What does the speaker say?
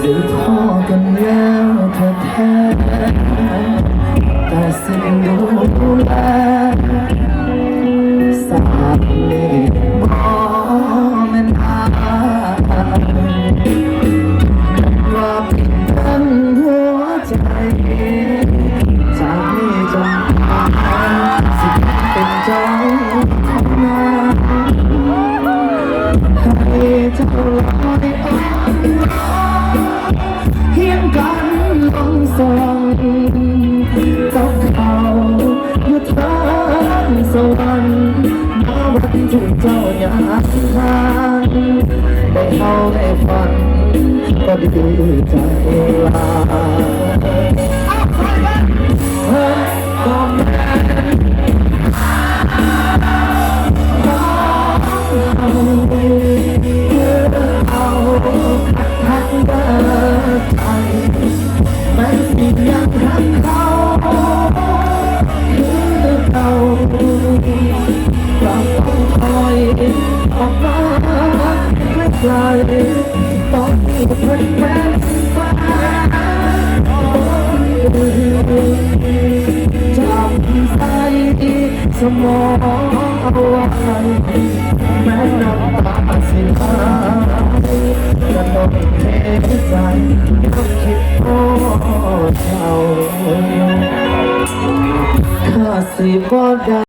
เดูพ่อกันแล้วเธอแท้แวันที่เจ้าอยากทานได้เข้าได้ฝันก็ดีใจลา เราต้องคอยออกมาไม่ไกลต้องมีเพื่อนแฟนฟ้าจำใส่สมองเอาไว้แม้น้ำตาสิไหลจะต้องเทใจต้องคิดโอ้เจ้าข้าสิบ่ได้